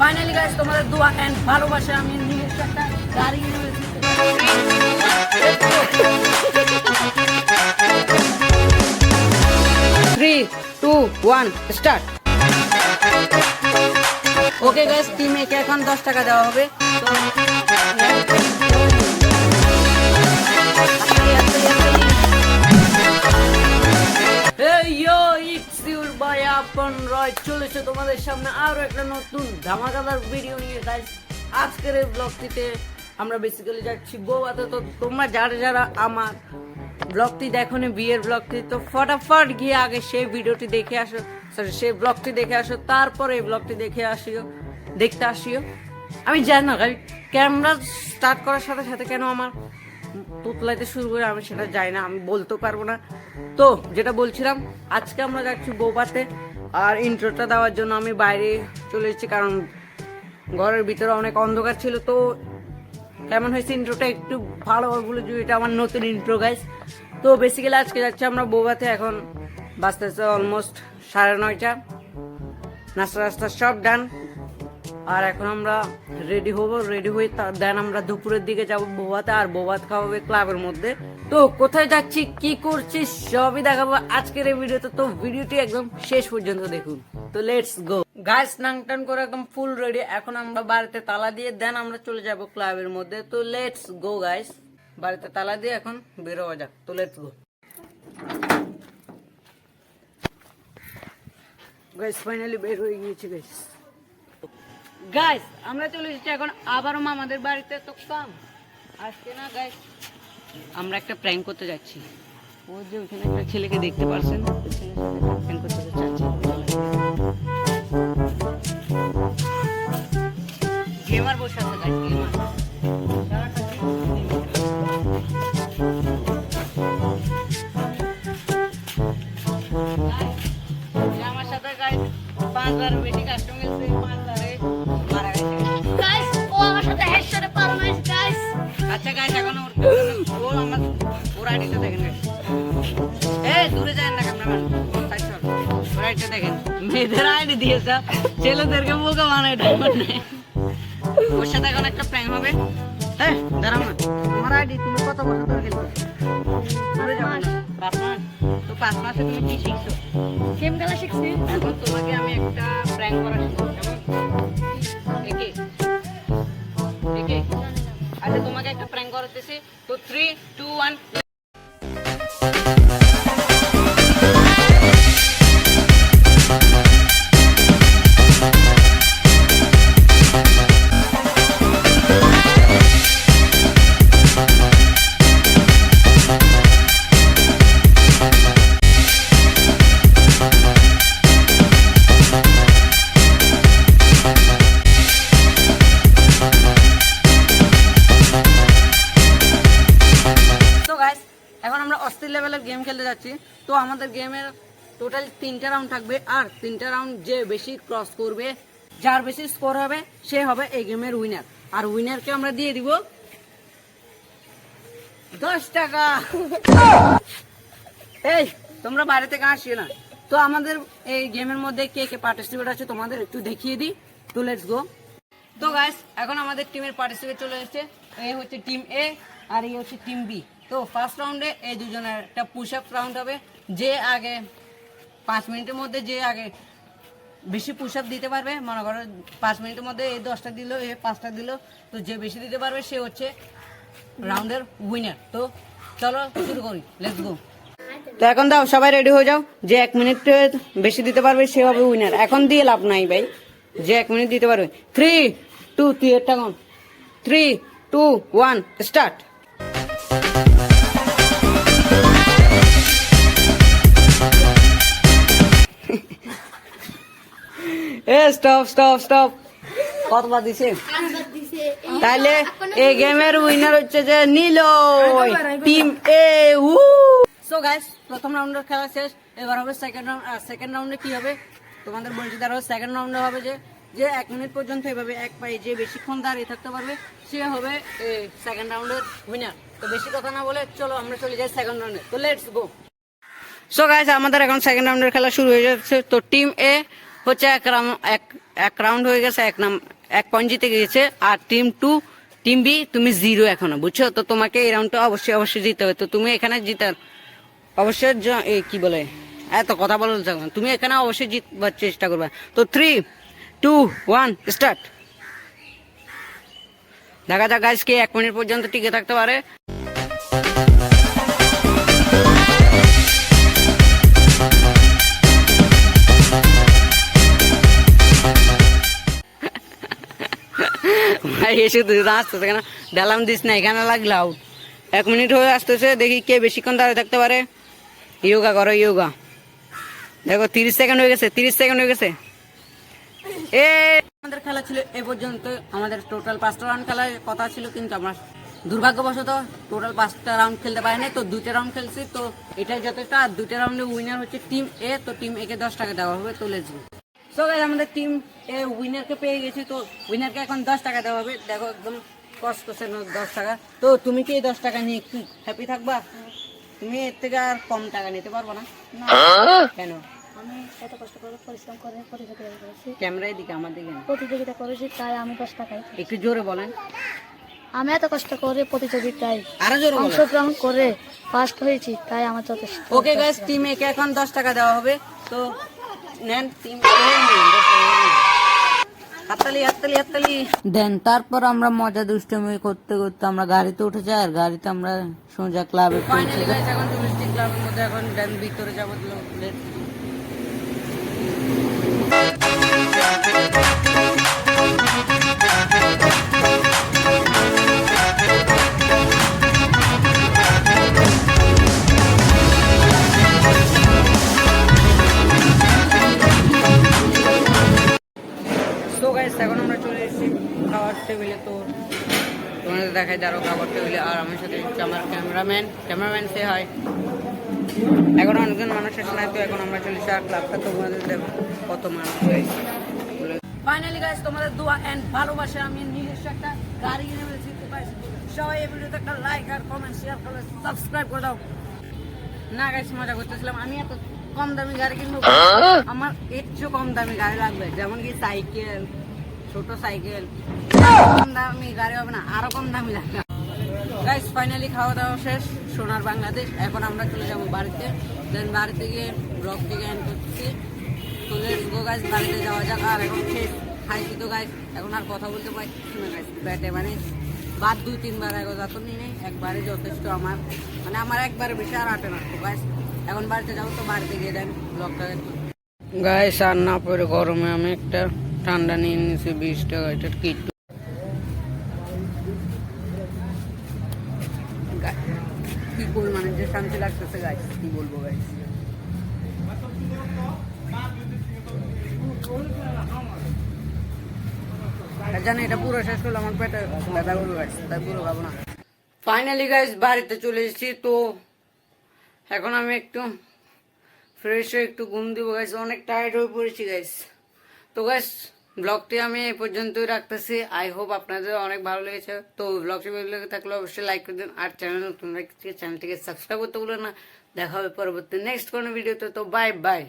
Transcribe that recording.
Finally guys তোমাদের দোয়া and ভালোবাসা আমি নিয়ে three two one start okay guys টিমে এখন দশ টাকা দেওয়া হবে। Boy রয় চলেছে তোমাদের সামনে আরও একটা নতুন ধামাকাদার ভিডিও নিয়ে গাইস আজকের এই ব্লগটিতে আমরা বেসিক্যালি যাচ্ছি গোয়াতে। তো তোমরা যারা যারা আমার ব্লগটি দেখো নি বিয়ের ব্লগটি তো ফটাফট গিয়ে আগে সেই ভিডিওটি দেখে আসো। সরি সেই ব্লগটি দেখে আসো, তারপরে এই ব্লগটি দেখে আসিও, দেখতে আসিও। আমি জানি না গাই ক্যামেরা স্টার্ট করার সাথে সাথে কেন আমার তুতলাইতে শুরু করে আমি সেটা যাই না, আমি বলতে পারব না। তো, যেটা বলছিলাম, আজকে আমরা যাচ্ছি বৌপাতে আর ইন্ট্রোটা দেওয়ার জন্য আমি বাইরে চলে এসেছি, কারণ ঘরের ভিতরে অনেক অন্ধকার ছিল। তো কেমন হয়েছে ইন্ট্রোটা একটু ভালোভাবে বলে দিও এটা আমার নতুন ইন্ট্রো গাইস তো বেসিক্যালি আজকে যাচ্ছি আমরা বৌবাতে, এখন বাঁচতেছে অলমোস্ট সাড়ে নয়টা। নাস্তা রাস্তা সব ডান আর এখন আমরা রেডি হব রেডি হয়ে দেন আমরা দুপুরের দিকে যাব বোবাতে, আর বোবাত খাওয়াবে ক্লাবের মধ্যে। তো কোথায় যাচ্ছি, কি করছি, সবই দেখাবো আজকের এই ভিডিওতে তো। ভিডিওটি একদম শেষ পর্যন্ত দেখুন। তো লেটস গো গাছ স্নান টান করে একদম ফুল রেডি এখন আমরা বাড়িতে তালা দিয়ে দেন আমরা চলে যাব ক্লাবের মধ্যে। তো লেটস গো গাইস বাড়িতে তালা দিয়ে এখন বের হওয়া যাক। তো লেটস গো গাইস ফাইনালি বের হয়ে গিয়েছি গাইস গাইস আমরা চলে এসেছি এখন আবারও মামাদের বাড়িতে। তো কাম আজকে না গাইস আমরা একটা প্র্যাঙ্ক করতে যাচ্ছি। ও যে ওখানে একটা ছেলেকে দেখতে পারছেন প্র্যাঙ্ক করতে যাচ্ছি গেমার বসে আছে গাইস গেমার আমার সাথে পাঁচবার বেশি গেছে পাঁচবারে মারা গেছে। ও আমার সাথে আচ্ছা গাইস এখন দেখেন এ দূরে যায় না ক্যামেরাম্যান ওর আইডিটা দেখেন। মেয়েদের আইডি দিয়েছে। ছেলেদেরকে বোকা বানায় ডায়মন্ড নেই ওর সাথে এখন একটা প্র্যাঙ্ক হবে। হ্যাঁ দাঁড়াও না। আমার আইডি তুমি কত বছর ধরে খেলছো দূরে যাব না। পাঁচ মাস। তো পাঁচ মাসে তুমি কি শিখছো? গেম খেলা শিখছি। এখন তোমাকে আমি একটা প্র্যাঙ্ক করা শিখব কেমন? আচ্ছা তোমাকে একটা প্র্যাঙ্ক করাতেছি। তো থ্রি টু ওয়ান খেলতে যাচ্ছি। তো আমাদের গেমের টোটাল তিনটা রাউন্ড থাকবে আর তিনটা রাউন্ড যে বেশি ক্রস করবে, যার বেশি স্কোর হবে, সে হবে এই গেমের উইনার আর উইনারকে আমরা দিয়ে দিব দশ টাকা। এই, তোমরা বাইরে থেকে আসিও না। তো আমাদের এই গেমের মধ্যে কে কে পার্টিসিপেট আছে তোমাদের একটু দেখিয়ে দিই। তো লেটস গো তো গাইস এখন আমাদের টিমের পার্টিসিপেট চলে এসেছে। এই হচ্ছে টিম এ আর এই হচ্ছে টিম বি তো ফার্স্ট রাউন্ডে এই দুজনের একটা পুশ আপ রাউন্ড হবে। যে আগে পাঁচ মিনিটের মধ্যে যে আগে বেশি পুশ আপ দিতে পারবে, মনে করো পাঁচ মিনিটের মধ্যে এই দশটা দিল, এ পাঁচটা দিল, তো যে বেশি দিতে পারবে সে হচ্ছে রাউন্ডের উইনার তো চলো শুরু করি লেটস গো তো এখন দাও, সবাই রেডি হয়ে যাও। যে এক মিনিট বেশি দিতে পারবে সে হবে উইনার এখন দিয়ে লাভ নাই ভাই। যে এক মিনিট দিতে পারবে। থ্রি টু তুই এটা three two one start stop stop stop কতবার দিছে? তাহলে এই গেমের উইনার হচ্ছে যে নীল টিম এ উ সো গাইস প্রথম রাউন্ডের খেলা শেষ। এবার হবে সেকেন্ড রাউন্ড আর সেকেন্ড রাউন্ডে কি হবে? তোমাদের বলছি তার সেকেন্ড রাউন্ডে হবে যে যে এক মিনিট পর্যন্ত এভাবে এক পায়ে যে বেশিক্ষণ দাঁড়িয়ে থাকতে পারবে, সে হবে সেকেন্ড রাউন্ডের উইনার তো বেশি কথা না বলে চলো আমরা চলে যাই সেকেন্ড রাউন্ডে তো লেটস গো সো গাইস আমাদের এখন সেকেন্ড রাউন্ডের খেলা শুরু হয়ে যাচ্ছে। তো টিম এ হচ্ছে এক রাউন্ড এক এক রাউন্ড হয়ে গেছে, এক নাম, এক পয়েন্ট জিতে গিয়েছে। আর টিম টু টিম বি তুমি জিরো এখনও, বুঝছ? তো তোমাকে এই রাউন্ডটা অবশ্যই অবশ্যই জিতে হবে। তো তুমি এখানে জিতার অবশ্যই কি বলে? এত কথা বলো। তুমি এখানে অবশ্যই জিতবার চেষ্টা করবে। তো থ্রি টু ওয়ান স্টার্ট দেখা যাক গাইস কে এক মিনিট পর্যন্ত টিকে থাকতে পারে। এসে আসতেছে কেন? ডালাম দিস না, এখানে লাগলে আউট এক মিনিট হয়ে আসতেছে, দেখি কে বেশিক্ষণ দাঁড়িয়ে থাকতে পারে। ইয়োগা করো, ইয়োগা। দেখো, তিরিশ সেকেন্ড হয়ে গেছে, তিরিশ সেকেন্ড হয়ে গেছে। এ, আমাদের খেলা ছিল এ পর্যন্ত। আমাদের টোটাল পাঁচটা রাউন্ড খেলার কথা ছিল, কিন্তু আমরা দুর্ভাগ্যবশত টোটাল পাঁচটা রাউন্ড খেলতে পারি নাই তো দুইটা রাউন্ড খেলছি, তো এটাই যথেষ্ট। আর দুইটা রাউন্ডে উইনার হচ্ছে টিম এ তো টিম এ কে দশ টাকা দেওয়া হবে, তো লেটস গো সো গাইস আমাদের টিম এ উইনারকে পেয়ে গেছি তো উইনারকে এখন দশ টাকা দেওয়া হবে। দেখো একদম কষ্ট করছে দশ টাকা। তো তুমি কি এই দশ টাকা নিয়ে কি হ্যাপি থাকবা? তুমি এর থেকে আর কম টাকা নিতে পারব না। কেন? আমি এত কষ্ট করে পরিশ্রম করে প্রতিযোগিতা করেছি ক্যামেরায় দিকে আমার দিকে প্রতিযোগিতা করেছি তাই আমি দশ টাকাই একটু জোরে বলেন। আমি এত কষ্ট করে প্রতিযোগিতায় অংশগ্রহণ করে ফার্স্ট হয়েছি তাই আমার যথেষ্ট। ওকে গাইস টিম একে এখন দশ টাকা দেওয়া হবে? তো নেন হাততালি হাততালি হাততালি। দেন তারপর আমরা মজা দুষ্টমি করতে করতে আমরা গাড়িতে উঠে যাই আর গাড়িতে আমরা সোজা ক্লাবে পৌঁছে যাই। এখন ডোমেস্টিক ক্লাবের মধ্যে এখন দেন ভিতরে যাব let's দাঁড়ো খাবার টেবিলে আর আমার সাথে হচ্ছে আমার ক্যামেরাম্যান ক্যামেরাম্যান সে হয়। এখন অনেকজন মানুষ এসে নাই তো এখন আমরা চলেছি আর ক্লাবটা তোমাদের কত মানুষ হয়েছে। ফাইনালি গাইস তোমাদের দোয়া এন্ড ভালোবাসা আমি নিজস্ব একটা গাড়ি কিনে ফেলেছি তো সবাই এই ভিডিওতে একটা লাইক আর কমেন্ট শেয়ার করে সাবস্ক্রাইব করে দাও। না গাইস মজা করতেছিলাম। আমি এত কম দামি গাড়ি কিনবো। আমার এর চেয়ে কম দামি গাড়ি লাগবে যেমন কি সাইকেল ছোট সাইকেল। কম দামি গাড়ি হবে না, আরও কম দামি লাগবে গাইস ফাইনালি খাওয়া দাওয়া শেষ, সোনার বাংলাদেশ। এখন আমরা চলে যাব বাড়িতে। দেন বাড়িতে গিয়ে ব্লগ থেকে এন্ড করছি। তো লেটস গো গাইস বাড়িতে যাওয়া যাক। আর এখন শেষ। খাইছি তো গাইস এখন আর কথা বলতে পারছি না গাইস ব্যাটে মানে বাদ দুই, তিনবার এগো যাত নি নেই, একবারে যথেষ্ট আমার। মানে আমার একবারে বেশি আর আটে না তো গাইস এখন বাড়িতে যাব তো বাড়িতে গিয়ে দেন ব্লগটা গাইস আর না পরে গরমে আমি একটা ঠান্ডা নিয়ে নিয়েছি, বিশ টাকা, এটা কিট কি যে শান্তি বলব এটা পুরো আমার না। ফাইনালি বাড়িতে চলে এসেছি, তো এখন আমি একটু ফ্রেশ হয়ে একটু ঘুম দিব, গাইস, অনেক টায়ার্ড হয়ে পড়েছি, গাইস। তো গাইস ব্লগটি আমি এই পর্যন্তই রাখতেছি। আই হোপ আপনাদের অনেক ভালো লেগেছে। তো ব্লগটি ভালো লেগে থাকলে অবশ্যই লাইক করে দিন। আর চ্যানেল নতুন চ্যানেলটিকে সাবস্ক্রাইব করতে বলো না। দেখা হবে পরবর্তী নেক্সট কোনো ভিডিওতে তো। Bye bye